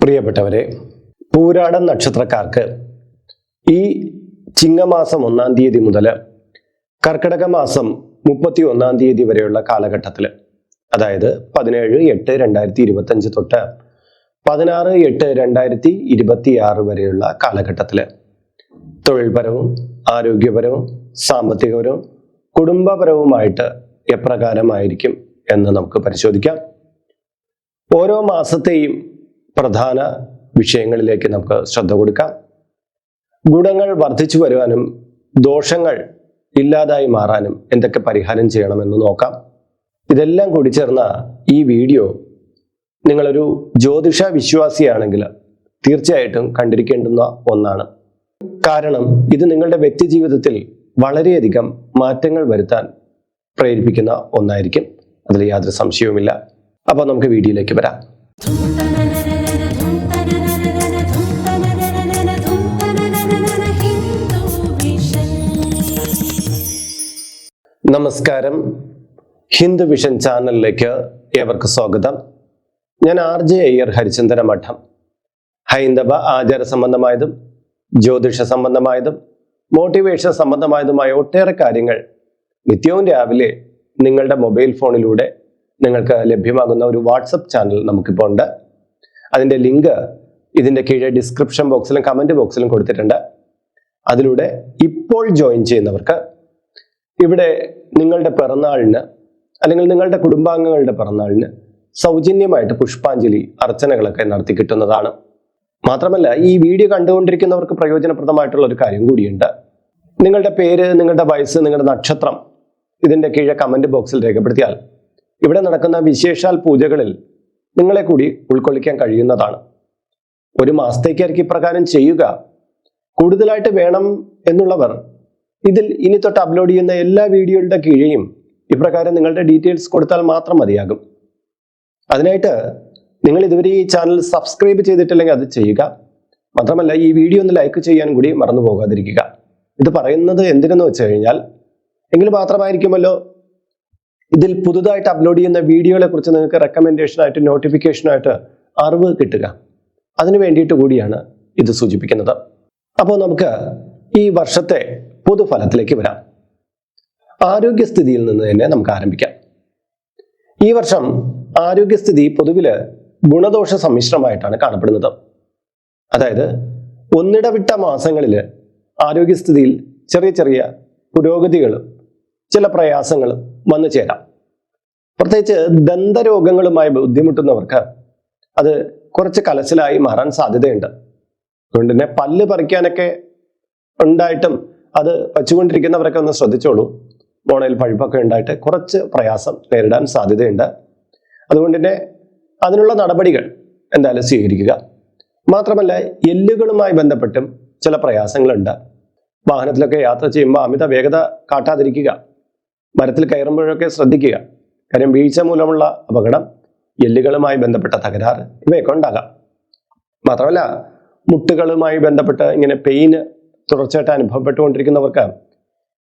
പ്രിയപ്പെട്ടവരെ പൂരാടം നക്ഷത്രക്കാർക്ക് ഈ ചിങ്ങമാസം ഒന്നാം തീയതി മുതൽ കർക്കിടക മാസം മുപ്പത്തി ഒന്നാം തീയതി വരെയുള്ള കാലഘട്ടത്തിൽ അതായത് പതിനേഴ് എട്ട് രണ്ടായിരത്തി ഇരുപത്തി അഞ്ച് തൊട്ട് പതിനാറ് എട്ട് രണ്ടായിരത്തി ഇരുപത്തി ആറ് വരെയുള്ള കാലഘട്ടത്തിൽ തൊഴിൽപരവും ആരോഗ്യപരവും സാമ്പത്തികപരവും കുടുംബപരവുമായിട്ട് എപ്രകാരമായിരിക്കും എന്ന് നമുക്ക് പരിശോധിക്കാം. ഓരോ മാസത്തെയും പ്രധാന വിഷയങ്ങളിലേക്ക് നമുക്ക് ശ്രദ്ധ കൊടുക്കാം. ഗുണങ്ങൾ വർദ്ധിച്ചു വരുവാനും ദോഷങ്ങൾ ഇല്ലാതായി മാറാനും എന്തൊക്കെ പരിഹാരം ചെയ്യണമെന്ന് നോക്കാം. ഇതെല്ലാം കൂടി ചേർന്ന ഈ വീഡിയോ നിങ്ങളൊരു ജ്യോതിഷ വിശ്വാസിയാണെങ്കിൽ തീർച്ചയായിട്ടും കണ്ടിരിക്കേണ്ടുന്ന ഒന്നാണ്. കാരണം ഇത് നിങ്ങളുടെ വ്യക്തി ജീവിതത്തിൽ വളരെയധികം മാറ്റങ്ങൾ വരുത്താൻ പ്രേരിപ്പിക്കുന്ന ഒന്നായിരിക്കും. അതിൽ യാതൊരു സംശയവുമില്ല. അപ്പോൾ നമുക്ക് വീഡിയോയിലേക്ക് വരാം. നമസ്കാരം. ഹിന്ദു വിഷൻ ചാനലിലേക്ക് ഏവർക്ക് സ്വാഗതം. ഞാൻ ആർ ജെ അയ്യർ ഹരിചന്ദന മഠം. ഹൈന്ദവ ആചാര സംബന്ധമായതും ജ്യോതിഷ സംബന്ധമായതും മോട്ടിവേഷൻ സംബന്ധമായതുമായ ഒട്ടേറെ കാര്യങ്ങൾ നിത്യവും രാവിലെ നിങ്ങളുടെ മൊബൈൽ ഫോണിലൂടെ നിങ്ങൾക്ക് ലഭ്യമാകുന്ന ഒരു വാട്സപ്പ് ചാനൽ നമുക്കിപ്പോൾ ഉണ്ട്. അതിന്റെ ലിങ്ക് ഇതിന്റെ കീഴെ ഡിസ്ക്രിപ്ഷൻ ബോക്സിലും കമന്റ് ബോക്സിലും കൊടുത്തിട്ടുണ്ട്. അതിലൂടെ ഇപ്പോൾ ജോയിൻ ചെയ്യുന്നവർക്ക് ഇവിടെ നിങ്ങളുടെ പിറന്നാളിന് അല്ലെങ്കിൽ നിങ്ങളുടെ കുടുംബാംഗങ്ങളുടെ പിറന്നാളിന് സൗജന്യമായിട്ട് പുഷ്പാഞ്ജലി അർച്ചനകളൊക്കെ നടത്തി കിട്ടുന്നതാണ്. മാത്രമല്ല ഈ വീഡിയോ കണ്ടുകൊണ്ടിരിക്കുന്നവർക്ക് പ്രയോജനപ്രദമായിട്ടുള്ള ഒരു കാര്യം കൂടിയുണ്ട്. നിങ്ങളുടെ പേര് നിങ്ങളുടെ വയസ്സ് നിങ്ങളുടെ നക്ഷത്രം ഇതിന്റെ കീഴെ കമന്റ് ബോക്സിൽ രേഖപ്പെടുത്തിയാൽ ഇവിടെ നടക്കുന്ന വിശേഷാൽ പൂജകളിൽ നിങ്ങളെ കൂടി ഉൾക്കൊള്ളിക്കാൻ കഴിയുന്നതാണ്. ഒരു മാസത്തേക്കായിരിക്കും ഇപ്രകാരം ചെയ്യുക. കൂടുതലായിട്ട് വേണം എന്നുള്ളവർ ഇതിൽ ഇനി തൊട്ട് അപ്ലോഡ് ചെയ്യുന്ന എല്ലാ വീഡിയോയുടെ കീഴെയും ഇപ്രകാരം നിങ്ങളുടെ ഡീറ്റെയിൽസ് കൊടുത്താൽ മാത്രം മതിയാകും. അതിനായിട്ട് നിങ്ങൾ ഇതുവരെ ഈ ചാനൽ സബ്സ്ക്രൈബ് ചെയ്തിട്ടില്ലെങ്കിൽ അത് ചെയ്യുക. മാത്രമല്ല ഈ വീഡിയോ ഒന്ന് ലൈക്ക് ചെയ്യാനും കൂടി മറന്നു പോകാതിരിക്കുക. ഇത് പറയുന്നത് എന്തിനെന്ന് വെച്ച് കഴിഞ്ഞാൽ എങ്കിൽ മാത്രമായിരിക്കുമല്ലോ ഇതിൽ പുതുതായിട്ട് അപ്ലോഡ് ചെയ്യുന്ന വീഡിയോകളെ കുറിച്ച് നിങ്ങൾക്ക് റെക്കമെൻഡേഷനായിട്ട് നോട്ടിഫിക്കേഷനായിട്ട് അറിവ് കിട്ടുക. അതിനു വേണ്ടിയിട്ട് കൂടിയാണ് ഇത് സൂചിപ്പിക്കുന്നത്. അപ്പോൾ നമുക്ക് ഈ വർഷത്തെ പൊതുഫലത്തിലേക്ക് വരാം. ആരോഗ്യസ്ഥിതിയിൽ നിന്ന് തന്നെ നമുക്ക് ആരംഭിക്കാം. ഈ വർഷം ആരോഗ്യസ്ഥിതി പൊതുവിൽ ഗുണദോഷ സമ്മിശ്രമായിട്ടാണ് കാണപ്പെടുന്നത്. അതായത് ഒന്നിടവിട്ട മാസങ്ങളിൽ ആരോഗ്യസ്ഥിതിയിൽ ചെറിയ ചെറിയ പുരോഗതികളും ചില പ്രയാസങ്ങളും വന്നു ചേരാം. പ്രത്യേകിച്ച് ദന്തരോഗങ്ങളുമായി ബുദ്ധിമുട്ടുന്നവർക്ക് അത് കുറച്ച് കലശലായി മാറാൻ സാധ്യതയുണ്ട്. അതുകൊണ്ട് തന്നെ പല്ല് പറിക്കാനൊക്കെ ഉണ്ടായിട്ടും അത് വച്ചുകൊണ്ടിരിക്കുന്നവരൊക്കെ ഒന്ന് ശ്രദ്ധിച്ചോളൂ. മോണയിൽ പഴുപ്പൊക്കെ ഉണ്ടായിട്ട് കുറച്ച് പ്രയാസം നേരിടാൻ സാധ്യതയുണ്ട്. അതുകൊണ്ട് തന്നെ അതിനുള്ള നടപടികൾ എന്തായാലും സ്വീകരിക്കുക. മാത്രമല്ല എല്ലുകളുമായി ബന്ധപ്പെട്ടും ചില പ്രയാസങ്ങളുണ്ട്. വാഹനത്തിലൊക്കെ യാത്ര ചെയ്യുമ്പോൾ അമിത വേഗത കാട്ടാതിരിക്കുക. മരത്തിൽ കയറുമ്പോഴൊക്കെ ശ്രദ്ധിക്കുക. കാര്യം വീഴ്ച മൂലമുള്ള അപകടം എല്ലുകളുമായി ബന്ധപ്പെട്ട തകരാറ് ഇവയൊക്കെ ഉണ്ടാകാം. മാത്രമല്ല മുട്ടുകളുമായി ബന്ധപ്പെട്ട് ഇങ്ങനെ പെയിന് തുടർച്ചയായിട്ട് അനുഭവപ്പെട്ടുകൊണ്ടിരിക്കുന്നവർക്ക്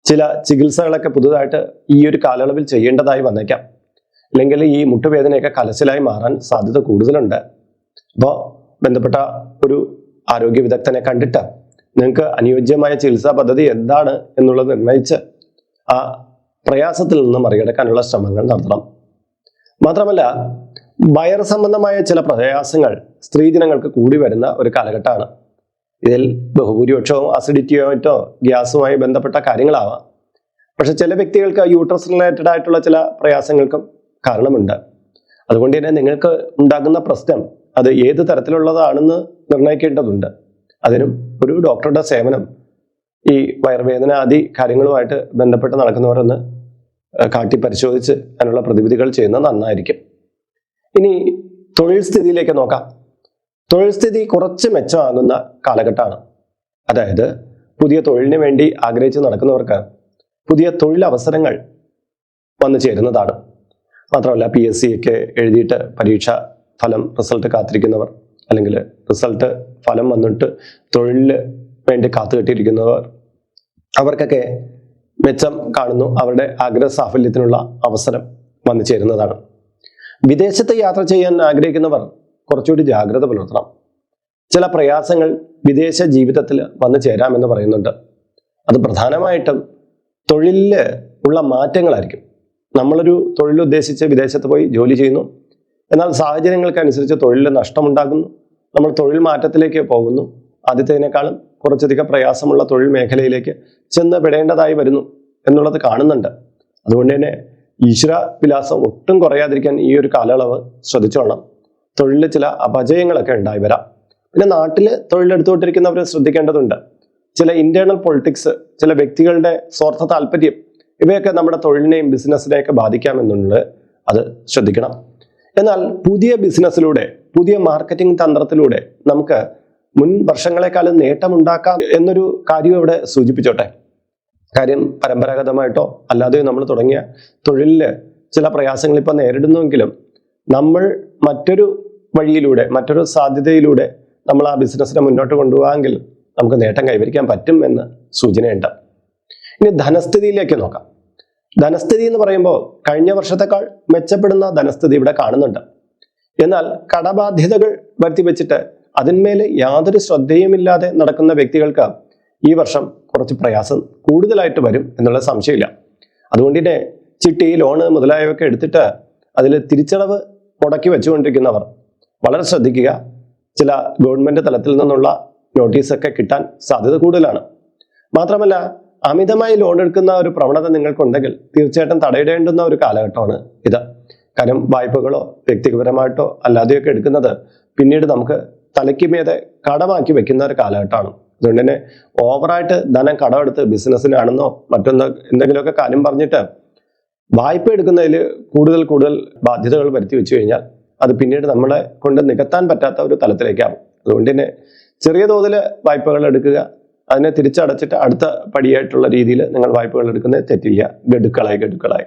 ചില ചികിത്സകളൊക്കെ പുതുതായിട്ട് ഈ ഒരു കാലയളവിൽ ചെയ്യേണ്ടതായി വന്നേക്കാം. അല്ലെങ്കിൽ ഈ മുട്ടുവേദനയൊക്കെ കലശലായി മാറാൻ സാധ്യത കൂടുതലുണ്ട്. അപ്പോൾ ബന്ധപ്പെട്ട ഒരു ആരോഗ്യ വിദഗ്ധനെ കണ്ടിട്ട് നിങ്ങൾക്ക് അനുയോജ്യമായ ചികിത്സാ പദ്ധതി എന്താണ് എന്നുള്ളത് നിർണയിച്ച് ആ പ്രയാസത്തിൽ നിന്ന് മറികടക്കാനുള്ള ശ്രമങ്ങൾ നടത്തണം. മാത്രമല്ല വയർ സംബന്ധമായ ചില പ്രയാസങ്ങൾ സ്ത്രീജനങ്ങൾക്ക് കൂടി വരുന്ന ഒരു കാലഘട്ടമാണ്. ഇതിൽ ബഹുഭൂരിപക്ഷവും അസിഡിറ്റിയോ മറ്റോ ഗ്യാസുമായി ബന്ധപ്പെട്ട കാര്യങ്ങളാവാം. പക്ഷെ ചില വ്യക്തികൾക്ക് യൂട്രസ് റിലേറ്റഡ് ആയിട്ടുള്ള ചില പ്രയാസങ്ങൾക്കും കാരണമുണ്ട്. അതുകൊണ്ട് തന്നെ നിങ്ങൾക്ക് ഉണ്ടാകുന്ന പ്രശ്നം അത് ഏത് തരത്തിലുള്ളതാണെന്ന് നിർണയിക്കേണ്ടതുണ്ട്. അതിനും ഒരു ഡോക്ടറുടെ സേവനം ഈ വയർവേദന ആദി കാര്യങ്ങളുമായിട്ട് ബന്ധപ്പെട്ട് നടക്കുന്നവരൊന്ന് കാട്ടി പരിശോധിച്ച് അതിനുള്ള പ്രതിവിധികൾ ചെയ്യുന്നത് നന്നായിരിക്കും. ഇനി തൊഴിൽ സ്ഥിതിയിലേക്ക് നോക്കാം. തൊഴിൽ സ്ഥിതി കുറച്ച് മെച്ചമാകുന്ന കാലഘട്ടമാണ്. അതായത് പുതിയ തൊഴിലിന് വേണ്ടി ആഗ്രഹിച്ച് നടക്കുന്നവർക്ക് പുതിയ തൊഴിലവസരങ്ങൾ വന്നു ചേരുന്നതാണ്. മാത്രമല്ല പി എസ് സി ഒക്കെ എഴുതിയിട്ട് പരീക്ഷ ഫലം റിസൾട്ട് കാത്തിരിക്കുന്നവർ അല്ലെങ്കിൽ റിസൾട്ട് ഫലം വന്നിട്ട് തൊഴിലിന് വേണ്ടി കാത്തുകെട്ടിയിരിക്കുന്നവർ അവർക്കൊക്കെ മെച്ചം കാണുന്നു. അവരുടെ ആഗ്രഹ സാഫല്യത്തിനുള്ള അവസരം വന്നു ചേരുന്നതാണ്. വിദേശത്ത് യാത്ര ചെയ്യാൻ ആഗ്രഹിക്കുന്നവർ കുറച്ചുകൂടി ജാഗ്രത പുലർത്തണം. ചില പ്രയാസങ്ങൾ വിദേശ ജീവിതത്തിൽ വന്നു ചേരാമെന്ന് പറയുന്നുണ്ട്. അത് പ്രധാനമായിട്ടും തൊഴിലിൽ ഉള്ള മാറ്റങ്ങളായിരിക്കും. നമ്മളൊരു തൊഴിലുദ്ദേശിച്ച് വിദേശത്ത് പോയി ജോലി ചെയ്യുന്നു. എന്നാൽ സാഹചര്യങ്ങൾക്കനുസരിച്ച് തൊഴിലിൽ നഷ്ടമുണ്ടാകുന്നു. നമ്മൾ തൊഴിൽ മാറ്റത്തിലേക്ക് പോകുന്നു. ആദ്യത്തേതിനേക്കാളും കുറച്ചധികം പ്രയാസമുള്ള തൊഴിൽ മേഖലയിലേക്ക് ചെന്ന് പെടേണ്ടതായി വരുന്നു എന്നുള്ളത് കാണുന്നുണ്ട്. അതുകൊണ്ട് തന്നെ ഈശ്വര വിലാസം ഒട്ടും കുറയാതിരിക്കാൻ ഈ ഒരു കാലയളവ് ശ്രദ്ധിച്ചോണം തൊഴിലിൽ ചില അപജയങ്ങളൊക്കെ ഉണ്ടായി വരാം. പിന്നെ നാട്ടിൽ തൊഴിലെടുത്തുകൊണ്ടിരിക്കുന്നവർ ശ്രദ്ധിക്കേണ്ടതുണ്ട്. ചില ഇന്റേണൽ പൊളിറ്റിക്സ് ചില വ്യക്തികളുടെ സ്വാർത്ഥ താല്പര്യം ഇവയൊക്കെ നമ്മുടെ തൊഴിലിനെയും ബിസിനസ്സിനെയൊക്കെ ബാധിക്കാമെന്നുള്ളത് അത് ശ്രദ്ധിക്കണം. എന്നാൽ പുതിയ ബിസിനസ്സിലൂടെ പുതിയ മാർക്കറ്റിംഗ് തന്ത്രത്തിലൂടെ നമുക്ക് മുൻ വർഷങ്ങളെക്കാളും നേട്ടമുണ്ടാക്കാം എന്നൊരു കാര്യം ഇവിടെ സൂചിപ്പിച്ചോട്ടെ? കാര്യം പരമ്പരാഗതമായിട്ടോ അല്ലാതെയോ നമ്മൾ തുടങ്ങിയ തൊഴിലിൽ ചില പ്രയാസങ്ങൾ ഇപ്പൊ നേരിടുന്നുവെങ്കിലും നമ്മൾ മറ്റൊരു വഴിയിലൂടെ മറ്റൊരു സാധ്യതയിലൂടെ നമ്മൾ ആ ബിസിനസ്സിനെ മുന്നോട്ട് കൊണ്ടുപോകാമെങ്കിൽ നമുക്ക് നേട്ടം കൈവരിക്കാൻ പറ്റും എന്ന് സൂചനയുണ്ട്. ഇനി ധനസ്ഥിതിയിലേക്ക് നോക്കാം. ധനസ്ഥിതി എന്ന് പറയുമ്പോൾ കഴിഞ്ഞ വർഷത്തെക്കാൾ മെച്ചപ്പെടുന്ന ധനസ്ഥിതി ഇവിടെ കാണുന്നുണ്ട്. എന്നാൽ കടബാധ്യതകൾ വരുത്തി വെച്ചിട്ട് അതിന്മേൽ യാതൊരു ശ്രദ്ധയുമില്ലാതെ നടക്കുന്ന വ്യക്തികൾക്ക് ഈ വർഷം കുറച്ച് പ്രയാസം കൂടുതലായിട്ട് വരും എന്നുള്ള സംശയമില്ല. അതുകൊണ്ട് തന്നെ ചിട്ടി ലോണ് മുതലായവയൊക്കെ എടുത്തിട്ട് അതിൽ തിരിച്ചടവ് മുടക്കി വെച്ചുകൊണ്ടിരിക്കുന്നവർ വളരെ ശ്രദ്ധിക്കുക. ചില ഗവൺമെന്റ് തലത്തിൽ നിന്നുള്ള നോട്ടീസൊക്കെ കിട്ടാൻ സാധ്യത കൂടുതലാണ്. മാത്രമല്ല അമിതമായി ലോൺ എടുക്കുന്ന ഒരു പ്രവണത നിങ്ങൾക്കുണ്ടെങ്കിൽ തീർച്ചയായിട്ടും തടയിടേണ്ടുന്ന ഒരു കാലഘട്ടമാണ് ഇത്. കാരണം വായ്പകളോ വ്യക്തിപരമായിട്ടോ അല്ലാതെയൊക്കെ എടുക്കുന്നത് പിന്നീട് നമുക്ക് തലയ്ക്ക് മീതെ കടമാക്കി വെക്കുന്ന ഒരു കാലഘട്ടമാണ്. അതുകൊണ്ട് തന്നെ ഓവറായിട്ട് ധനം കടമെടുത്ത് ബിസിനസ്സിനാണെന്നോ മറ്റൊന്നോ എന്തെങ്കിലുമൊക്കെ കാര്യം പറഞ്ഞിട്ട് വായ്പ എടുക്കുന്നതിൽ കൂടുതൽ കൂടുതൽ ബാധ്യതകൾ വരുത്തി വെച്ചു കഴിഞ്ഞാൽ അത് പിന്നീട് നമ്മളെ കൊണ്ട് നികത്താൻ പറ്റാത്ത ഒരു തലത്തിലേക്കാവും. അതുകൊണ്ട് തന്നെ ചെറിയ തോതിൽ വായ്പകൾ എടുക്കുക അതിനെ തിരിച്ചടച്ചിട്ട് അടുത്ത പടിയായിട്ടുള്ള രീതിയിൽ നിങ്ങൾ വായ്പകൾ എടുക്കുന്നത് തെറ്റില്ല. ഗഡുക്കളായി ഗഡുക്കളായി.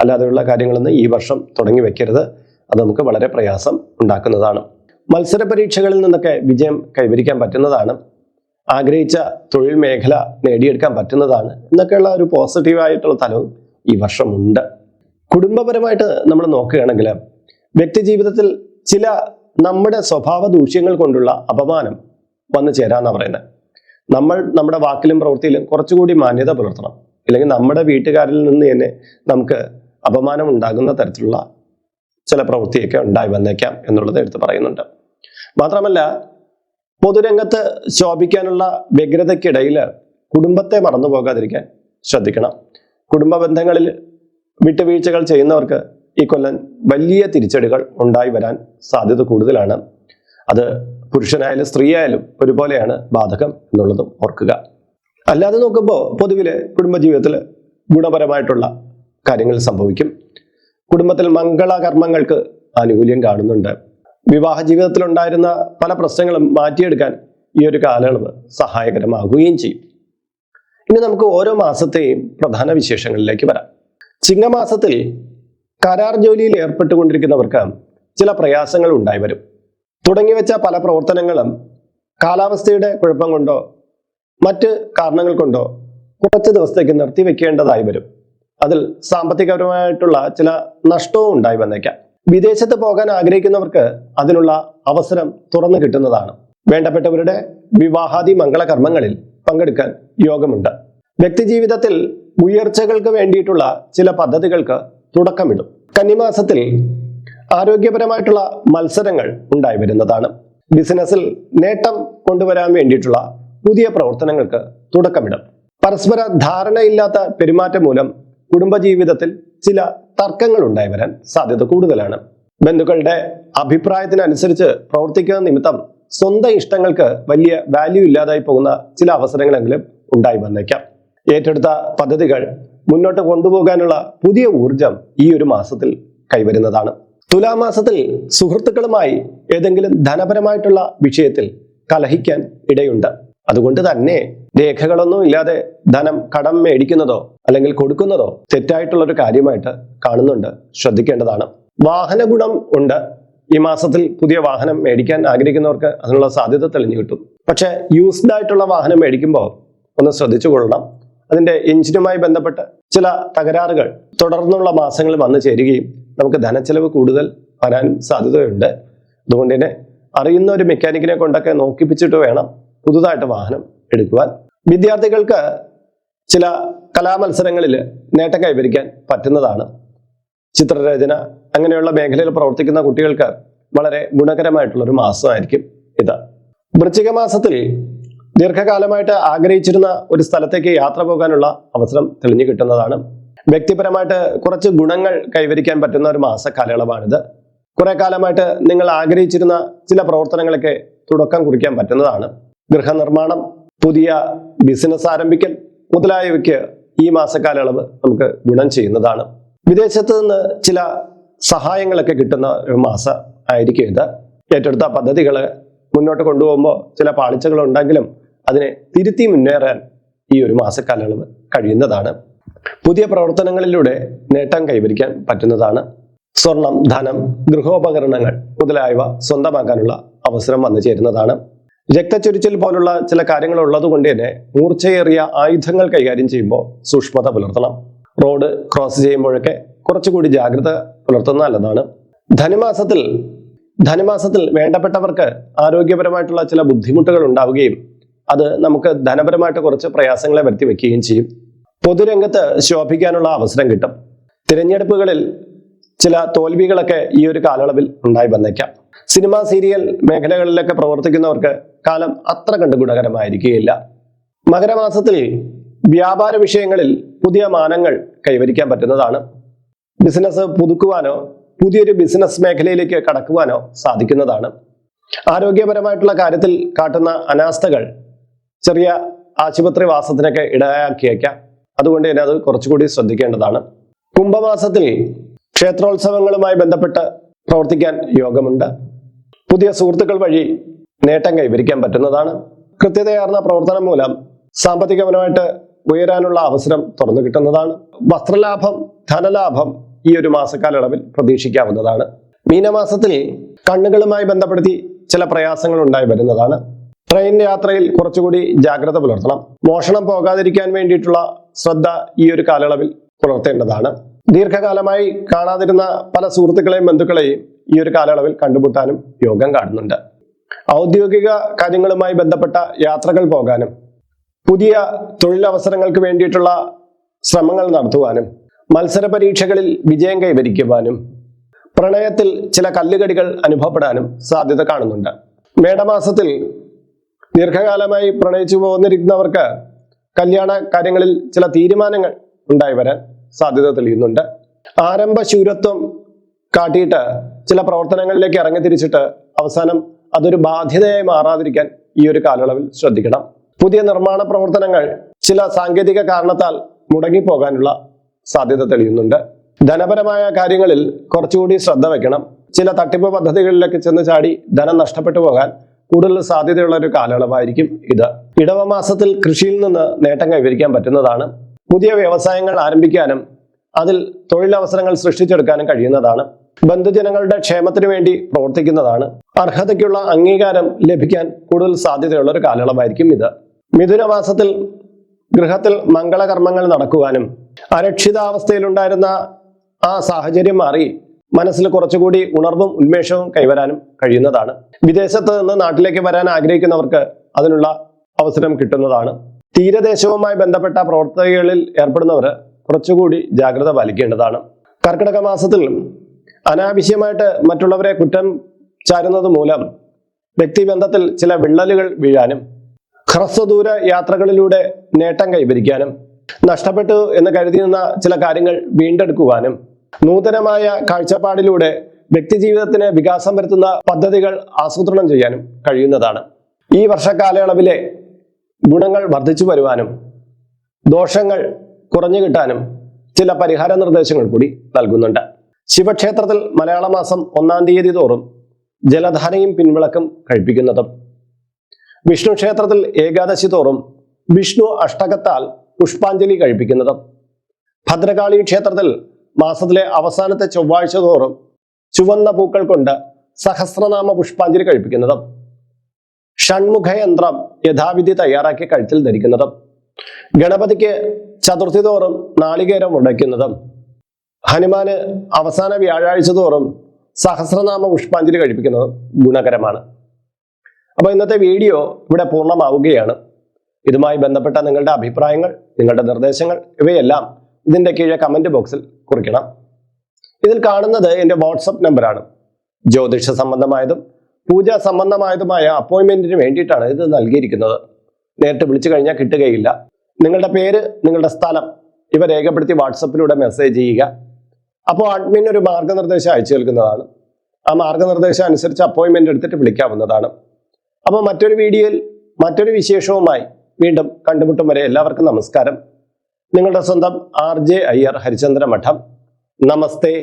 അല്ലാതെയുള്ള കാര്യങ്ങളൊന്നും ഈ വർഷം തുടങ്ങി വെക്കരുത്. അത് നമുക്ക് വളരെ പ്രയാസം ഉണ്ടാക്കുന്നതാണ്. മത്സര പരീക്ഷകളിൽ നിന്നൊക്കെ വിജയം കൈവരിക്കാൻ പറ്റുന്നതാണ്. ആഗ്രഹിച്ച തൊഴിൽ മേഖല നേടിയെടുക്കാൻ പറ്റുന്നതാണ് എന്നൊക്കെയുള്ള ഒരു പോസിറ്റീവായിട്ടുള്ള തലവും ഈ വർഷമുണ്ട്. കുടുംബപരമായിട്ട് നമ്മൾ നോക്കുകയാണെങ്കിൽ വ്യക്തി ജീവിതത്തിൽ ചില നമ്മുടെ സ്വഭാവ ദൂഷ്യങ്ങൾ കൊണ്ടുള്ള അപമാനം വന്നു ചേരാന്നാ പറയുന്നത്. നമ്മൾ നമ്മുടെ വാക്കിലും പ്രവൃത്തിയിലും കുറച്ചുകൂടി മാന്യത പുലർത്തണം. അല്ലെങ്കിൽ നമ്മുടെ വീട്ടുകാരിൽ നിന്ന് തന്നെ നമുക്ക് അപമാനം ഉണ്ടാകുന്ന തരത്തിലുള്ള ചില പ്രവൃത്തിയൊക്കെ ഉണ്ടായി വന്നേക്കാം എന്നുള്ളത് എടുത്ത് പറയുന്നുണ്ട്. മാത്രമല്ല പൊതുരംഗത്ത് ശോഭിക്കാനുള്ള വ്യഗ്രതയ്ക്കിടയിൽ കുടുംബത്തെ മറന്നു പോകാതിരിക്കാൻ ശ്രദ്ധിക്കണം. കുടുംബ ബന്ധങ്ങളിൽ വിട്ടുവീഴ്ചകൾ ചെയ്യുന്നവർക്ക് ഈ കൊല്ലം വലിയ തിരിച്ചടികൾ ഉണ്ടായി വരാൻ സാധ്യത കൂടുതലാണ്. അത് പുരുഷനായാലും സ്ത്രീയായാലും ഒരുപോലെയാണ് ബാധകം എന്നുള്ളതും ഓർക്കുക. അല്ലാതെ നോക്കുമ്പോൾ പൊതുവിലെ കുടുംബജീവിതത്തിൽ ഗുണപരമായിട്ടുള്ള കാര്യങ്ങൾ സംഭവിക്കും. കുടുംബത്തിൽ മംഗളകർമ്മങ്ങൾക്ക് ആനുകൂല്യം കാണുന്നുണ്ട്. വിവാഹ ജീവിതത്തിൽ ഉണ്ടായിരുന്ന പല പ്രശ്നങ്ങളും മാറ്റിയെടുക്കാൻ ഈ ഒരു കാലയളവ് സഹായകരമാകുകയും ചെയ്യും. ഇനി നമുക്ക് ഓരോ മാസത്തെയും പ്രധാന വിശേഷങ്ങളിലേക്ക് വരാം. ചിങ്ങമാസത്തിൽ കരാർ ജോലിയിൽ ഏർപ്പെട്ടുകൊണ്ടിരിക്കുന്നവർക്ക് ചില പ്രയാസങ്ങൾ ഉണ്ടായി വരും. തുടങ്ങി വെച്ച പല പ്രവർത്തനങ്ങളും കാലാവസ്ഥയുടെ കുഴപ്പം കൊണ്ടോ മറ്റ് കാരണങ്ങൾ കൊണ്ടോ കുറച്ച് ദിവസത്തേക്ക് നിർത്തിവെക്കേണ്ടതായി വരും. അതിൽ സാമ്പത്തികപരമായിട്ടുള്ള ചില നഷ്ടവും ഉണ്ടായി വന്നേക്കാം. വിദേശത്ത് പോകാൻ ആഗ്രഹിക്കുന്നവർക്ക് അതിനുള്ള അവസരം തുറന്നു കിട്ടുന്നതാണ്. വേണ്ടപ്പെട്ടവരുടെ വിവാഹാദി മംഗളകർമ്മങ്ങളിൽ പങ്കെടുക്കാൻ യോഗമുണ്ട്. വ്യക്തിജീവിതത്തിൽ ഉയർച്ചകൾക്ക് വേണ്ടിയിട്ടുള്ള ചില പദ്ധതികൾക്ക് തുടക്കമിടും. കന്നിമാസത്തിൽ ആരോഗ്യപരമായിട്ടുള്ള മത്സരങ്ങൾ ഉണ്ടായി വരുന്നതാണ്. ബിസിനസ്സിൽ നേട്ടം കൊണ്ടുവരാൻ വേണ്ടിയിട്ടുള്ള പുതിയ പ്രവർത്തനങ്ങൾക്ക് തുടക്കമിടും. പരസ്പര ധാരണയില്ലാത്ത പെരുമാറ്റം മൂലം കുടുംബജീവിതത്തിൽ ചില തർക്കങ്ങൾ ഉണ്ടായി വരാൻ സാധ്യത കൂടുതലാണ്. ബന്ധുക്കളുടെ അഭിപ്രായത്തിനനുസരിച്ച് പ്രവർത്തിക്കുന്ന നിമിത്തം സ്വന്തം ഇഷ്ടങ്ങൾക്ക് വലിയ വാല്യൂ ഇല്ലാതായി പോകുന്ന ചില അവസരങ്ങളെങ്കിലും ഉണ്ടായി വന്നേക്കാം. ഏറ്റെടുത്ത പദ്ധതികൾ മുന്നോട്ട് കൊണ്ടുപോകാനുള്ള പുതിയ ഊർജം ഈ ഒരു മാസത്തിൽ കൈവരുന്നതാണ്. തുലാമാസത്തിൽ സുഹൃത്തുക്കളുമായി ഏതെങ്കിലും ധനപരമായിട്ടുള്ള വിഷയത്തിൽ കലഹിക്കാൻ ഇടയുണ്ട്. അതുകൊണ്ട് തന്നെ രേഖകളൊന്നും ഇല്ലാതെ ധനം കടം മേടിക്കുന്നതോ അല്ലെങ്കിൽ കൊടുക്കുന്നതോ തെറ്റായിട്ടുള്ള ഒരു കാര്യമായിട്ട് കാണുന്നുണ്ട്. ശ്രദ്ധിക്കേണ്ടതാണ്. വാഹന ഗുണം ഉണ്ട്. ഈ മാസത്തിൽ പുതിയ വാഹനം മേടിക്കാൻ ആഗ്രഹിക്കുന്നവർക്ക് അതിനുള്ള സാധ്യത തെളിഞ്ഞു കിട്ടും. പക്ഷെ യൂസ്ഡ് ആയിട്ടുള്ള വാഹനം മേടിക്കുമ്പോൾ ഒന്ന് ശ്രദ്ധിച്ചു കൊള്ളണം. അതിന്റെ എഞ്ചിനുമായി ബന്ധപ്പെട്ട് ചില തകരാറുകൾ തുടർന്നുള്ള മാസങ്ങൾ വന്നു ചേരുകയും നമുക്ക് ധനച്ചെലവ് കൂടുതൽ വരാൻ സാധ്യതയുണ്ട്. അതുകൊണ്ട് തന്നെ അറിയുന്ന ഒരു മെക്കാനിക്കിനെ കൊണ്ടൊക്കെ നോക്കിപ്പിച്ചിട്ട് വേണം പുതുതായിട്ട് വാഹനം എടുക്കുവാൻ. വിദ്യാർത്ഥികൾക്ക് ചില കലാമത്സരങ്ങളിൽ നേട്ടം കൈവരിക്കാൻ പറ്റുന്നതാണ്. ചിത്രരചന അങ്ങനെയുള്ള മേഖലയിൽ പ്രവർത്തിക്കുന്ന കുട്ടികൾക്ക് വളരെ ഗുണകരമായിട്ടുള്ള ഒരു മാസമായിരിക്കും ഇത്. വൃശ്ചിക മാസത്തിൽ ദീർഘകാലമായിട്ട് ആഗ്രഹിച്ചിരുന്ന ഒരു സ്ഥലത്തേക്ക് യാത്ര പോകാനുള്ള അവസരം തെളിഞ്ഞു കിട്ടുന്നതാണ്. വ്യക്തിപരമായിട്ട് കുറച്ച് ഗുണങ്ങൾ കൈവരിക്കാൻ പറ്റുന്ന ഒരു മാസ കാലയളവാണിത് കുറെ കാലമായിട്ട് നിങ്ങൾ ആഗ്രഹിച്ചിരുന്ന ചില പ്രവർത്തനങ്ങളൊക്കെ തുടക്കം കുറിക്കാൻ പറ്റുന്നതാണ്. ഗൃഹനിർമ്മാണം പുതിയ ബിസിനസ് ആരംഭിക്കൽ മുതലായവയ്ക്ക് ഈ മാസക്കാലയളവ് നമുക്ക് ഗുണം ചെയ്യുന്നതാണ്. വിദേശത്ത് നിന്ന് ചില സഹായങ്ങളൊക്കെ കിട്ടുന്ന ഒരു മാസം ആയിരിക്കും ഇത്. ഏറ്റെടുത്ത പദ്ധതികൾ മുന്നോട്ട് കൊണ്ടുപോകുമ്പോൾ ചില പാളിച്ചകൾ ഉണ്ടെങ്കിലും അതിനെ തിരുത്തി മുന്നേറാൻ ഈ ഒരു മാസക്കാലയളവ് കഴിയുന്നതാണ്. പുതിയ പ്രവർത്തനങ്ങളിലൂടെ നേട്ടം കൈവരിക്കാൻ പറ്റുന്നതാണ്. സ്വർണം ധനം ഗൃഹോപകരണങ്ങൾ മുതലായവ സ്വന്തമാക്കാനുള്ള അവസരം വന്നു ചേരുന്നതാണ്. രക്തച്ചൊരിച്ചിൽ പോലുള്ള ചില കാര്യങ്ങൾ ഉള്ളത് കൊണ്ട് തന്നെ മൂർച്ചയേറിയ ആയുധങ്ങൾ കൈകാര്യം ചെയ്യുമ്പോൾ സൂക്ഷ്മത പുലർത്തണം. റോഡ് ക്രോസ് ചെയ്യുമ്പോഴൊക്കെ കുറച്ചുകൂടി ജാഗ്രത പുലർത്തുന്ന നല്ലതാണ്. ധനുമാസത്തിൽ ധനുമാസത്തിൽ വേണ്ടപ്പെട്ടവർക്ക് ആരോഗ്യപരമായിട്ടുള്ള ചില ബുദ്ധിമുട്ടുകൾ ഉണ്ടാവുകയും അത് നമുക്ക് ധനപരമായിട്ട് കുറച്ച് പ്രയാസങ്ങളെ വരുത്തി വയ്ക്കുകയും ചെയ്യും. പൊതുരംഗത്ത് ശോഭിക്കാനുള്ള അവസരം കിട്ടും. തിരഞ്ഞെടുപ്പുകളിൽ ചില തോൽവികളൊക്കെ ഈ ഒരു കാലയളവിൽ ഉണ്ടായി വന്നേക്കാം. സിനിമ സീരിയൽ മേഖലകളിലൊക്കെ പ്രവർത്തിക്കുന്നവർക്ക് കാലം അത്ര കണ്ട് ഗുണകരമായിരിക്കുകയില്ല. മകരമാസത്തിൽ വ്യാപാര വിഷയങ്ങളിൽ പുതിയ മാനങ്ങൾ കൈവരിക്കാൻ പറ്റുന്നതാണ്. ബിസിനസ് പുതുക്കുവാനോ പുതിയൊരു ബിസിനസ് മേഖലയിലേക്ക് കടക്കുവാനോ സാധിക്കുന്നതാണ്. ആരോഗ്യപരമായിട്ടുള്ള കാര്യത്തിൽ കാട്ടുന്ന അനാസ്ഥകൾ ചെറിയ ആശുപത്രി വാസത്തിനൊക്കെ ഇടയാക്കിയേക്കാം അതുകൊണ്ട് തന്നെ അത് കുറച്ചുകൂടി ശ്രദ്ധിക്കേണ്ടതാണ്. കുംഭമാസത്തിൽ ക്ഷേത്രോത്സവങ്ങളുമായി ബന്ധപ്പെട്ട് പ്രവർത്തിക്കാൻ യോഗമുണ്ട്. പുതിയ സുഹൃത്തുക്കൾ വഴി നേട്ടം കൈവരിക്കാൻ പറ്റുന്നതാണ്. കൃത്യതയാർന്ന പ്രവർത്തനം മൂലം സാമ്പത്തികപരമായിട്ട് ഉയരാനുള്ള അവസരം തുറന്നു കിട്ടുന്നതാണ്. വസ്ത്രലാഭം ധനലാഭം ഈ ഒരു മാസക്കാലയളവിൽ പ്രതീക്ഷിക്കാവുന്നതാണ്. മീനമാസത്തിൽ കണ്ണുകളുമായി ബന്ധപ്പെടുത്തി ചില പ്രയാസങ്ങൾ ഉണ്ടായി വരുന്നതാണ്. ട്രെയിൻ യാത്രയിൽ കുറച്ചുകൂടി ജാഗ്രത പുലർത്തണം. മോഷണം പോകാതിരിക്കാൻ വേണ്ടിയിട്ടുള്ള ശ്രദ്ധ ഈ ഒരു കാലയളവിൽ പുലർത്തേണ്ടതാണ്. ദീർഘകാലമായി കാണാതിരുന്ന പല സുഹൃത്തുക്കളെയും ബന്ധുക്കളെയും ഈ ഒരു കാലയളവിൽ കണ്ടുമുട്ടാനും യോഗം കാണുന്നുണ്ട്. ഔദ്യോഗിക കാര്യങ്ങളുമായി ബന്ധപ്പെട്ട യാത്രകൾ പോകാനും പുതിയ തൊഴിലവസരങ്ങൾക്ക് വേണ്ടിയിട്ടുള്ള ശ്രമങ്ങൾ നടത്തുവാനും മത്സര പരീക്ഷകളിൽ വിജയം കൈവരിക്കുവാനും പ്രണയത്തിൽ ചില കല്ലുകടികൾ അനുഭവപ്പെടാനും സാധ്യത കാണുന്നുണ്ട്. മേടമാസത്തിൽ ദീർഘകാലമായി പ്രണയിച്ചു പോന്നിരിക്കുന്നവർക്ക് കല്യാണ കാര്യങ്ങളിൽ ചില തീരുമാനങ്ങൾ ഉണ്ടായി വരാൻ സാധ്യത തെളിയുന്നുണ്ട്. ആരംഭ ശൂരത്വം കാട്ടിയിട്ട് ചില പ്രവർത്തനങ്ങളിലേക്ക് ഇറങ്ങി തിരിച്ചിട്ട് അവസാനം അതൊരു ബാധ്യതയായി മാറാതിരിക്കാൻ ഈ ഒരു കാലയളവിൽ ശ്രദ്ധിക്കണം. പുതിയ നിർമ്മാണ പ്രവർത്തനങ്ങൾ ചില സാങ്കേതിക കാരണത്താൽ മുടങ്ങിപ്പോകാനുള്ള സാധ്യത തെളിയുന്നുണ്ട്. ധനപരമായ കാര്യങ്ങളിൽ കുറച്ചുകൂടി ശ്രദ്ധ വെക്കണം. ചില തട്ടിപ്പ് പദ്ധതികളിലേക്ക് ചെന്ന് ചാടി ധനം നഷ്ടപ്പെട്ടു പോകാൻ കൂടുതൽ സാധ്യതയുള്ള ഒരു കാലയളവായിരിക്കും ഇത്. ഇടവമാസത്തിൽ കൃഷിയിൽ നിന്ന് നേട്ടം കൈവരിക്കാൻ പറ്റുന്നതാണ്. പുതിയ വ്യവസായങ്ങൾ ആരംഭിക്കാനും അതിൽ തൊഴിലവസരങ്ങൾ സൃഷ്ടിച്ചെടുക്കാനും കഴിയുന്നതാണ്. ബന്ധുജനങ്ങളുടെ ക്ഷേമത്തിനു വേണ്ടി പ്രവർത്തിക്കുന്നതാണ്. അർഹതയ്ക്കുള്ള അംഗീകാരം ലഭിക്കാൻ കൂടുതൽ സാധ്യതയുള്ള ഒരു കാലയളവായിരിക്കും ഇത്. മിഥുനമാസത്തിൽ ഗൃഹത്തിൽ മംഗളകർമ്മങ്ങൾ നടക്കുവാനും അരക്ഷിതാവസ്ഥയിലുണ്ടായിരുന്ന ആ സാഹചര്യം മാറി മനസ്സിൽ കുറച്ചുകൂടി ഉണർവും ഉന്മേഷവും കൈവരാനും കഴിയുന്നതാണ്. വിദേശത്ത് നിന്ന് നാട്ടിലേക്ക് വരാൻ ആഗ്രഹിക്കുന്നവർക്ക് അതിനുള്ള അവസരം കിട്ടുന്നതാണ്. തീരദേശവുമായി ബന്ധപ്പെട്ട പ്രവർത്തനങ്ങളിൽ ഏർപ്പെടുന്നവർ കുറച്ചുകൂടി ജാഗ്രത പാലിക്കേണ്ടതാണ്. കർക്കിടക മാസത്തിൽ അനാവശ്യമായിട്ട് മറ്റുള്ളവരെ കുറ്റം ചാരുന്നത് മൂലം വ്യക്തിബന്ധത്തിൽ ചില വിള്ളലുകൾ വീഴാനും ഹ്രസ്വദൂര യാത്രകളിലൂടെ നേട്ടം കൈവരിക്കാനും നഷ്ടപ്പെട്ടു എന്ന് കരുതിയിരുന്ന ചില കാര്യങ്ങൾ വീണ്ടെടുക്കുവാനും നൂതനമായ കാഴ്ചപ്പാടിലൂടെ വ്യക്തിജീവിതത്തിന് വികാസം വരുത്തുന്ന പദ്ധതികൾ ആസൂത്രണം ചെയ്യാനും കഴിയുന്നതാണ്. ഈ വർഷക്കാലയളവിലെ ഗുണങ്ങൾ വർദ്ധിച്ചു വരുവാനും ദോഷങ്ങൾ കുറഞ്ഞു കിട്ടാനും ചില പരിഹാര നിർദ്ദേശങ്ങൾ കൂടി നൽകുന്നുണ്ട്. ശിവക്ഷേത്രത്തിൽ മലയാള മാസം ഒന്നാം തീയതി തോറും ജലധാരയും പിൻവിളക്കും കഴിപ്പിക്കുന്നതും. വിഷ്ണു ക്ഷേത്രത്തിൽ ഏകാദശി തോറും വിഷ്ണു അഷ്ടകത്താൽ പുഷ്പാഞ്ജലി കഴിപ്പിക്കുന്നതും. ഭദ്രകാളി ക്ഷേത്രത്തിൽ മാസത്തിലെ അവസാനത്തെ ചൊവ്വാഴ്ച തോറും ചുവന്ന പൂക്കൾ കൊണ്ട് സഹസ്രനാമ പുഷ്പാഞ്ജലി കഴിപ്പിക്കുന്നതും. ഷൺമുഖയന്ത്രം യഥാവിധി തയ്യാറാക്കി കഴുത്തിൽ ധരിക്കുന്നതും ഗണപതിക്ക് ചതുർത്ഥി തോറും നാളികേരം ഉടയ്ക്കുന്നതും ഹനുമാന് അവസാന വ്യാഴാഴ്ച തോറും സഹസ്രനാമ പുഷ്പാഞ്ജലി കഴിപ്പിക്കുന്നതും ഗുണകരമാണ്. അപ്പോൾ ഇന്നത്തെ വീഡിയോ ഇവിടെ പൂർണമാവുകയാണ്. ഇതുമായി ബന്ധപ്പെട്ട നിങ്ങളുടെ അഭിപ്രായങ്ങൾ നിങ്ങളുടെ നിർദ്ദേശങ്ങൾ ഇവയെല്ലാം ഇതിന്റെ കീഴെ കമന്റ് ബോക്സിൽ കുറിക്കണം. ഇതിൽ കാണുന്നത് എന്റെ വാട്സപ്പ് നമ്പറാണ്. ജ്യോതിഷ സംബന്ധമായതും പൂജ സംബന്ധമായതുമായ അപ്പോയിൻമെന്റിന് വേണ്ടിയിട്ടാണ് ഇത് നൽകിയിരിക്കുന്നത്. നേരിട്ട് വിളിച്ചു കഴിഞ്ഞാൽ കിട്ടുകയില്ല. നിങ്ങളുടെ പേര് നിങ്ങളുടെ സ്ഥലം ഇവ രേഖപ്പെടുത്തി വാട്സപ്പിലൂടെ മെസ്സേജ് ചെയ്യുക. അപ്പോൾ അഡ്മിൻ ഒരു മാർഗനിർദ്ദേശം അയച്ചു നൽകുന്നതാണ് ആ മാർഗനിർദ്ദേശം അനുസരിച്ച് അപ്പോയിൻമെന്റ് എടുത്തിട്ട് വിളിക്കാവുന്നതാണ്. അപ്പോൾ മറ്റൊരു വീഡിയോയിൽ മറ്റൊരു വിശേഷവുമായി വീണ്ടും കണ്ടുമുട്ടും വരെ എല്ലാവർക്കും നമസ്കാരം. നിങ്ങളുടെ സ്വന്തം ആർ ജെ അയ്യർ ഹരിചന്ദ്ര മഠം നമസ്തേ.